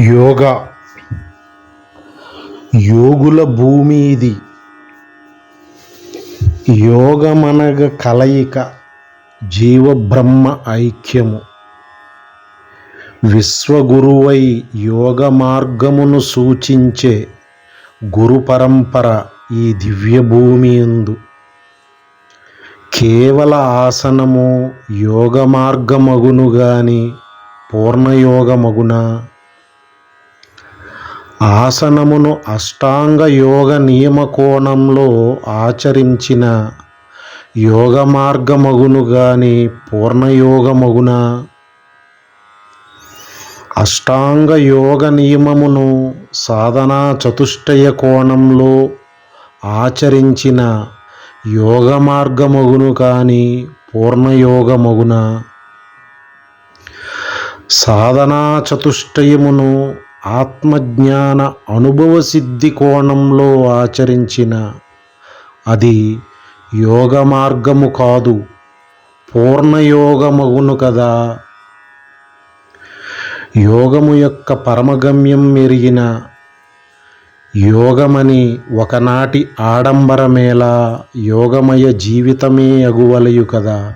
యోగా. యోగుల భూమి ఇది. యోగమనగ కలయిక జీవబ్రహ్మ ఐక్యము. విశ్వగురువై యోగ మార్గమును సూచించే గురు పరంపర ఈ దివ్య భూమి యందు కేవల ఆసనము యోగ మార్గమగును గాని పూర్ణయోగమగునా? ఆసనమును అష్టాంగ యోగ నియమ కోణంలో ఆచరించిన యోగ మార్గమగును గాని పూర్ణయోగమగున? అష్టాంగ యోగ నియమమును సాధనా చతుష్టయ కోణంలో ఆచరించిన యోగ మార్గమగును కాని పూర్ణయోగమగున? సాధనా చతుష్టయమును ఆత్మజ్ఞాన అనుభవ సిద్ధి కోణంలో ఆచరించిన అది యోగ మార్గము కాదు పూర్ణయోగమగును కదా. యోగము యొక్క పరమగమ్యం మెరిగిన యోగమని ఒకనాటి ఆడంబరమేలా యోగమయ జీవితమే అగువలయు కదా.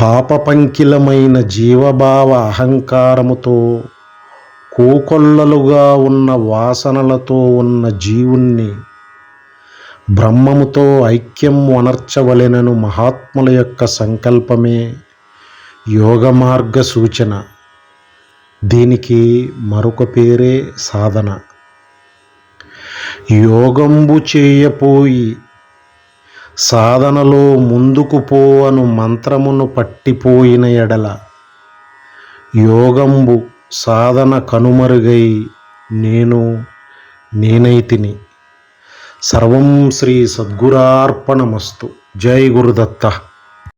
పాపపంకిలమైన జీవభావ అహంకారముతో కోకొల్లలుగా ఉన్న వాసనలతో ఉన్న జీవుణ్ణి బ్రహ్మముతో ఐక్యం వనర్చవలెనను మహాత్ముల యొక్క సంకల్పమే యోగ మార్గ సూచన. దీనికి మరొక పేరే సాధన. యోగంబు చేయపోయి సాధనలో ముందుకు పోవను మంత్రమును పట్టిపోయిన ఎడల. యోగంబు సాధన కనుమరుగై నేను నేనైతిని. సర్వం శ్రీ సద్గురార్పణమస్తు. జై గురుదత్త.